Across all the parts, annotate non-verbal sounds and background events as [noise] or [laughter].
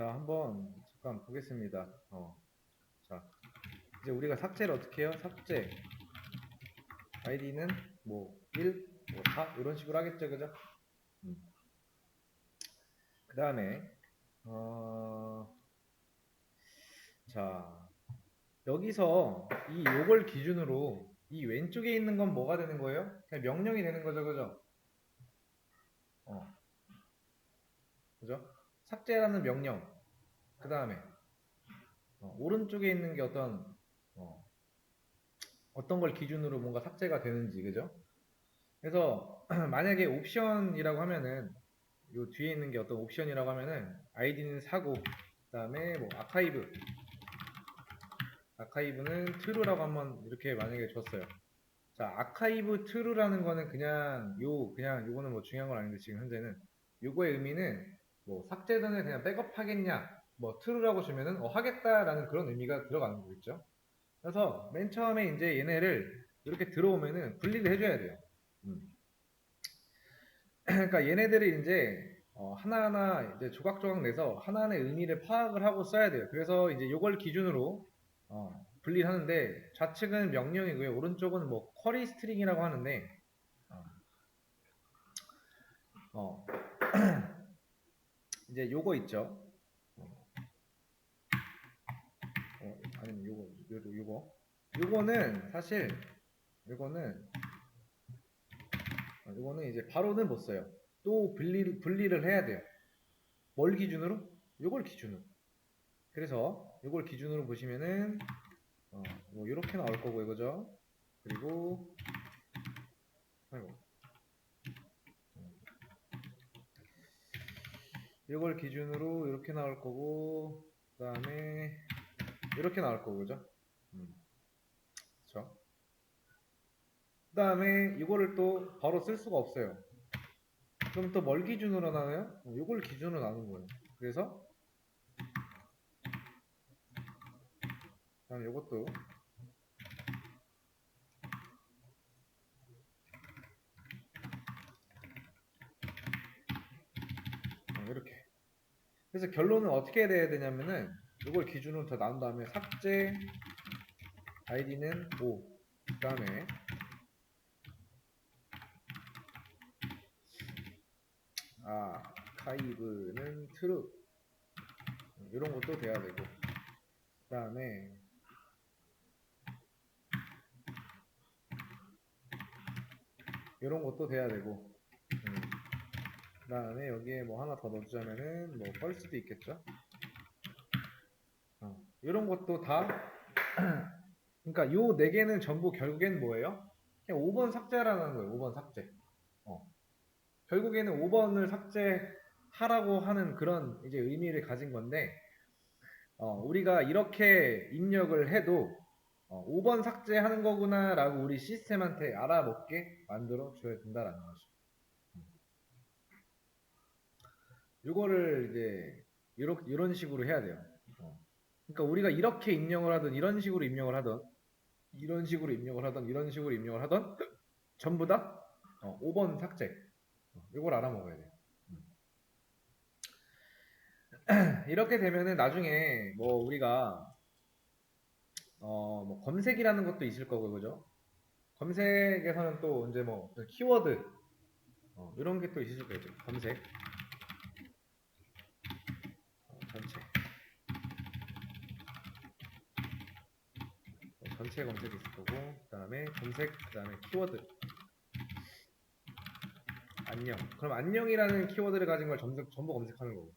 자, 한번 잠깐 보겠습니다. 어. 자, 이제 우리가 삭제를 어떻게 해요? 삭제. 아이디는 뭐 1, 뭐 4, 이런 식으로 하겠죠, 그죠? 음. 그 다음에, 어, 자, 여기서 이 요걸 기준으로 이 왼쪽에 있는 건 뭐가 되는 거예요? 그냥 명령이 되는 거죠, 그죠? 어. 그죠? 삭제라는 명령. 그 다음에 어, 오른쪽에 있는 게 어떤 어, 어떤 걸 기준으로 뭔가 삭제가 되는지, 그죠? 그래서 [clears throat] 만약에 옵션이라고 하면은 요 뒤에 있는 게 어떤 옵션이라고 하면은 아이디는 사고 그다음에 뭐 아카이브 아카이브는 true라고 한번 이렇게 만약에 줬어요. 자, 아카이브 true라는 거는 그냥 요 그냥 요거는 뭐 중요한 건 아닌데 지금 현재는 요거의 의미는 뭐 삭제전에 그냥 백업 하겠냐 뭐 true라고 주면은 어 하겠다라는 그런 의미가 들어가는 거겠죠. 그래서 맨 처음에 이제 얘네를 이렇게 들어오면은 분리를 해줘야 돼요. 음. [clears throat] 그러니까 얘네들을 이제 어, 하나하나 이제 조각조각 내서 하나하나의 의미를 파악을 하고 써야 돼요. 그래서 이제 요걸 기준으로 어, 분리를 하는데 좌측은 명령이고요. 오른쪽은 뭐 쿼리 스트링이라고 하는데 어, 어, [clears throat] 이제 요거 있죠. 어, 어, 아니면 요거 요거 요거 요거는 사실 요거는 어, 요거는 이제 바로는 못 써요. 또 분리 분리를 해야 돼요. 뭘 기준으로? 요걸 기준으로. 그래서 요걸 기준으로 보시면은 어, 뭐 이렇게 나올 거고요, 그죠? 그리고 아이고. 이걸 기준으로 이렇게 나올 거고 그 다음에 이렇게 나올 거고 그죠? 음. 그 다음에 이거를 또 바로 쓸 수가 없어요 그럼 또 뭘 기준으로 나눠요? 어, 이걸 기준으로 나눈 거예요 그래서 이것도 어, 이렇게 그래서 결론은 어떻게 돼야 되냐면은 이걸 기준으로 더 나눈 다음에 삭제 아이디는 5 그 다음에 아 카이브는 true 이런 것도 돼야 되고. 그 다음에 이런 것도 돼야 되고. 음. 그 다음에 여기에 뭐 하나 더 넣어주자면은 뭐 펄스도 있겠죠 어, 이런 것도 다 [clears throat] 그러니까 요 네 개는 전부 결국엔 뭐예요? 그냥 5번 삭제라는 거예요 5번 삭제 어. 결국에는 5번을 삭제하라고 하는 그런 이제 의미를 가진 건데 어, 우리가 이렇게 입력을 해도 어, 5번 삭제하는 거구나 라고 우리 시스템한테 알아먹게 만들어 줘야 된다라는 거죠. 이거를 이제 이렇게 이런 식으로 해야 돼요. 어. 그러니까 우리가 이렇게 입력을 하든 이런 식으로 입력을 하든 이런 식으로 입력을 하든 이런 식으로 입력을 하든 [clears throat] 전부 다 어, 5번 삭제. 어, 이걸 알아먹어야 돼요. [clears throat] 이렇게 되면은 나중에 뭐 우리가 어, 뭐 검색이라는 것도 있을 거고, 그죠? 검색에서는 또 이제 뭐 키워드 어, 이런 게 또 있을 거죠. 검색 어, 전체 어, 전체 검색이 있을 거고, 그 다음에 검색, 그 다음에 키워드. 안녕. 그럼 안녕이라는 키워드를 가진 걸 전부, 전부 검색하는 거고.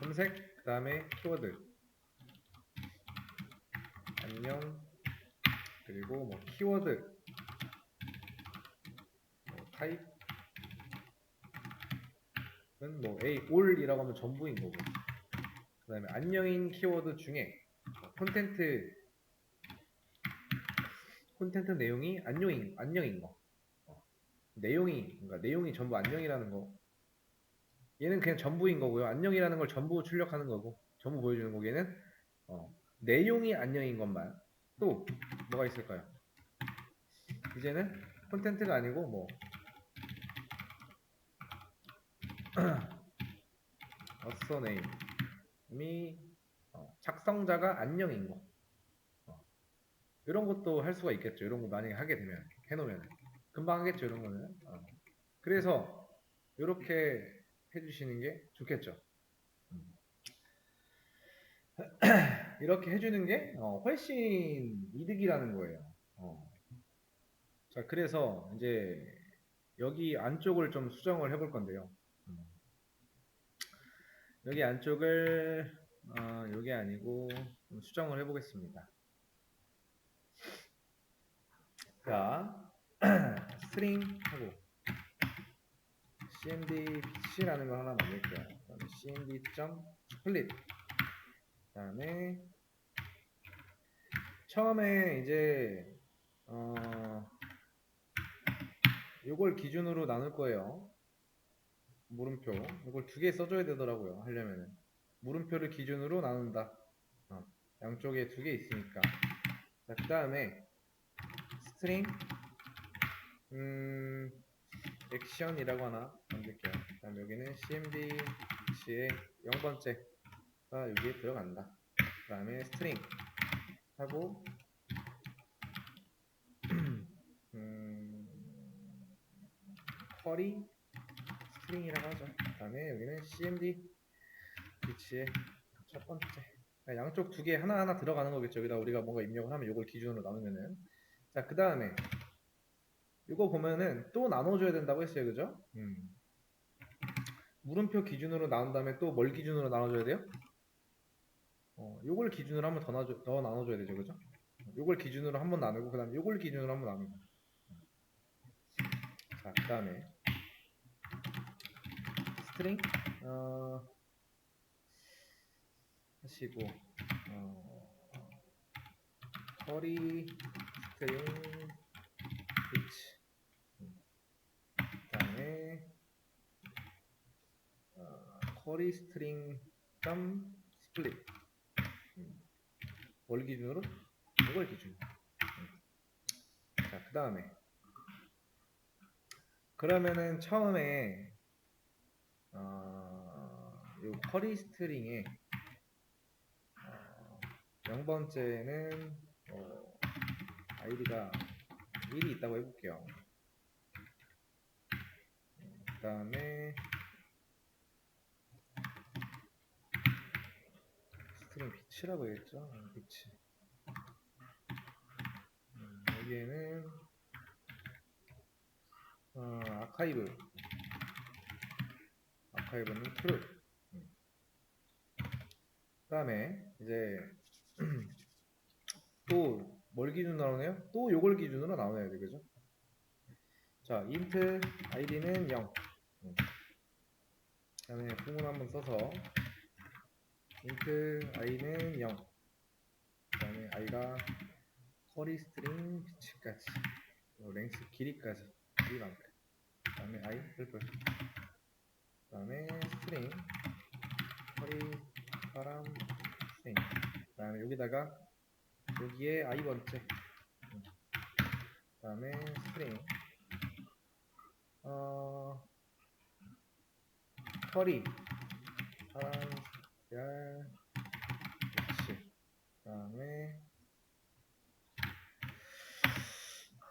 검색, 그 다음에 키워드. 안녕. 그리고 뭐 키워드. 뭐 타입은 뭐 A all이라고 하면 전부인 거고. 그 다음에 안녕인 키워드 중에 뭐 콘텐트 콘텐트 내용이 안녕인 안녕인 거. 어, 내용이 그러니까 내용이 전부 안녕이라는 거. 얘는 그냥 전부인 거고요. 안녕이라는 걸 전부 출력하는 거고 전부 보여주는 거 얘는 어, 내용이 안녕인 것만. 또 뭐가 있을까요? 이제는 콘텐츠가 아니고 뭐. [clears throat] 어서 네임. 이미 어, 작성자가 안녕인 거. 어, 이런 것도 할 수가 있겠죠. 이런 거 만약에 하게 되면 해놓으면 금방 하겠죠. 이런 거는. 어. 그래서 이렇게 해주시는 게 좋겠죠. 음. [clears throat] 이렇게 해주는 게 어, 훨씬 이득이라는 거예요. 어. 자, 그래서 이제 여기 안쪽을 좀 수정을 해볼 건데요. 음. 여기 안쪽을 어, 여기 아니고 좀 수정을 해보겠습니다. 자, [clears throat] 스트링 하고 cmd pitch라는 거 하나 만들게요. cmd 점 split. 그다음에 처음에 이제 어 요걸 기준으로 나눌 거예요. 물음표. 이걸 두 개 써줘야 되더라고요. 하려면은 물음표를 기준으로 나눈다. 어, 양쪽에 두 개 있으니까. 자, 그 다음에 스트링 음 액션이라고 하나 만들게요. 그 다음 여기는 cmd 의 0번째가 여기에 들어간다. 그 다음에 스트링 하고 [clears throat] 음, 쿼리 스트링이라고 하죠. 그 다음에 여기는 cmd 위치의 첫 번째 그러니까 양쪽 두 개 하나하나 들어가는 거겠죠. 여기다 우리가 뭔가 입력을 하면 이걸 기준으로 나누면은 자, 그 다음에 이거 보면은 또 나눠줘야 된다고 했어요. 그죠? 음. 물음표 기준으로 나눈 다음에 또 뭘 기준으로 나눠줘야 돼요? 어, 요걸 기준으로 한번 더, 나눠, 더 나눠줘야 되죠. 그죠? 요걸 기준으로 한번 나누고 그 다음에 요걸 기준으로 한번 나누고 자, 그 다음에 스트링 어, 하시고 어, 커리 스트링 그 다음에 어, 커리 스트링 점 스플릿 음. 뭘 기준으로? 이걸 기준 음. 자그 다음에 그러면은 처음에 어, 요 커리 스트링에 어, 0번째는 어, 아이디가 1이 있다고 해볼게요. 그 다음에 스트링 비치라고 했죠. 음, 비치. 음, 여기에는 어, 아카이브 아카이브는 true. 음. 그 다음에 이제 또 뭘 기준으로 나오네요? 또 요걸 기준으로 나오네요, 그죠? 자, int id는 0. 음. 그 다음에 부문 한번 써서 int i는 0. 그 다음에 i가 커리 스트링 비치까지 랭스 길이까지 이만큼 그 다음에 i 뿔뿔 그 다음에 스트링 커리 바람 스트링 그 다음에 여기다가 여기에 i 번째. 그 다음에 스트링. 어 커리. 파란 별 그렇지 그 다음에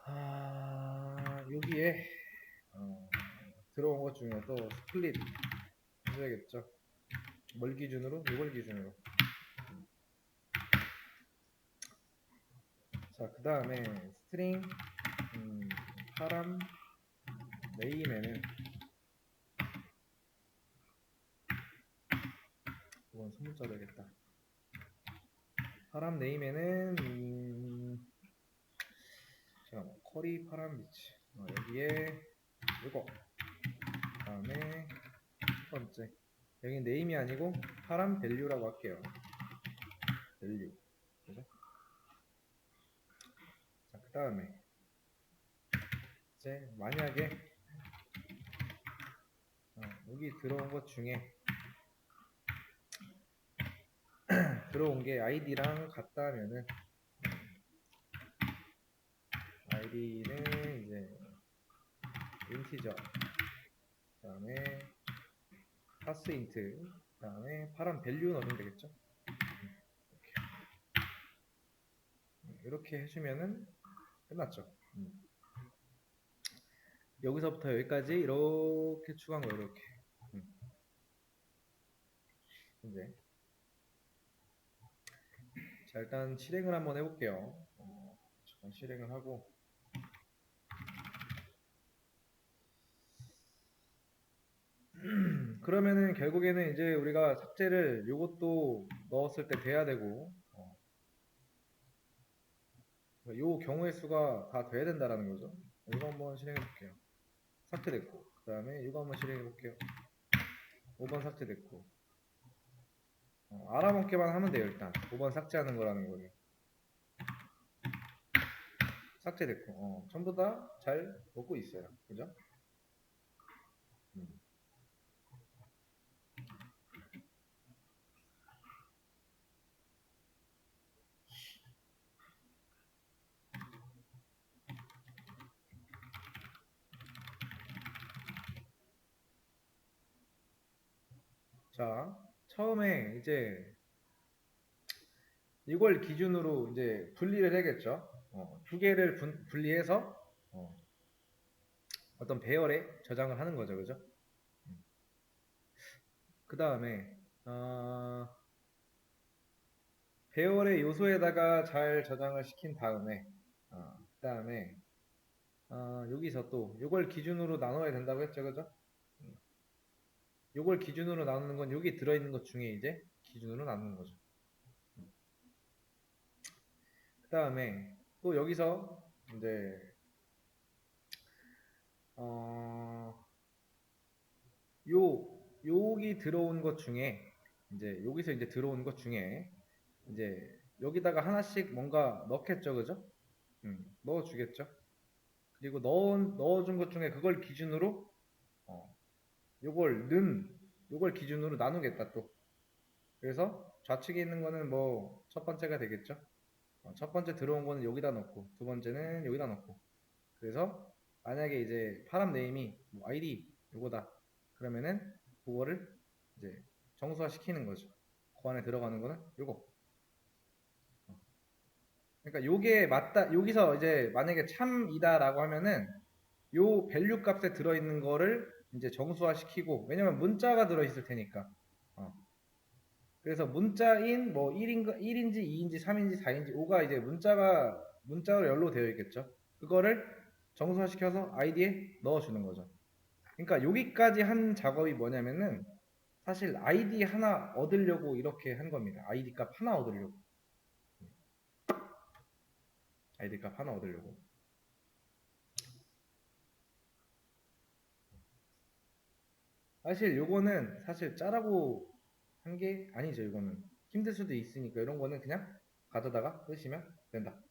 아 여기에 어, 들어온 것 중에 또 스플릿 해줘야겠죠? 뭘 기준으로? 이걸 기준으로 자, 그 다음에 스트링 음, 파람 네임에는 이건 소문자 되겠다. 파람 네임에는 음, 잠깐만 커리 파람 비치 어, 여기에 이거 그 다음에 첫 번째 여기 네임이 아니고 파람 밸류라고 할게요. 밸류 그죠? 다음에 이제 만약에 어, 여기 들어온 것 중에 [clears throat] 들어온 게 아이디랑 같다면은 아이디는 이제 인티저 그 다음에 파스 인트 다음에 파란 밸류 넣으면 되겠죠? 이렇게. 이렇게 해주면은 끝났죠. 음. 여기서부터 여기까지 이렇게 추가한 거 이렇게. 음. 이제 자 일단 실행을 한번 해볼게요. 어, 잠깐 실행을 하고 [clears throat] 그러면은 결국에는 이제 우리가 삭제를 요것도 넣었을 때 돼야 되고 어. 요 경우의 수가 다 돼야 된다라는 거죠. 이거 한번 실행해 볼게요. 삭제됐고 그 다음에 이거 한번 실행해 볼게요. 5번 삭제됐고 어, 알아먹기만 하면 돼요 일단 5번 삭제하는 거라는 거를 삭제됐고 어, 전부 다 잘 먹고 있어요 그죠? 음. 자, 처음에 이제 이걸 기준으로 이제 분리를 해야겠죠. 어, 두 개를 분, 분리해서 어, 떤 배열에 저장을 하는 거죠, 그죠? 그 다음에 어, 배열의 요소에다가 잘 저장을 시킨 다음에 어, 그 다음에 어, 여기서 또 이걸 기준으로 나눠야 된다고 했죠, 그죠? 요걸 기준으로 나누는 건 여기 들어있는 것 중에 이제 기준으로 나누는 거죠. 그 다음에 또 여기서 이제 어, 요 여기 들어온 것 중에 이제 여기서 이제 들어온 것 중에 이제 여기다가 하나씩 뭔가 넣겠죠, 그죠? 음, 넣어주겠죠. 그리고 넣어 넣어준 것 중에 그걸 기준으로 어, 요걸 는 요걸 기준으로 나누겠다 또. 그래서 좌측에 있는 거는 뭐 첫 번째가 되겠죠? 어, 첫 번째 들어온 거는 여기다 넣고 두 번째는 여기다 넣고. 그래서 만약에 이제 파람 네임이 뭐 id 요거다. 그러면은 그거를 이제 정수화 시키는 거죠. 그 안에 들어가는 거는 요거. 어. 그러니까 요게 맞다 여기서 이제 만약에 참이다라고 하면은 요 밸류 값에 들어있는 거를 이제 정수화 시키고 왜냐면 문자가 들어 있을 테니까. 어. 그래서 문자인 뭐 1인, 1인지 2인지 3인지 4인지 5가 이제 문자가 문자로 연로되어 있겠죠. 그거를 정수화 시켜서 아이디에 넣어 주는 거죠. 그러니까 여기까지 한 작업이 뭐냐면은 사실 아이디 하나 얻으려고 이렇게 한 겁니다. 아이디 값 하나 얻으려고. 아이디 값 하나 얻으려고 사실 요거는 사실 짜라고 한 게 아니죠 이거는. 힘들 수도 있으니까 이런 거는 그냥 가져다가 쓰시면 된다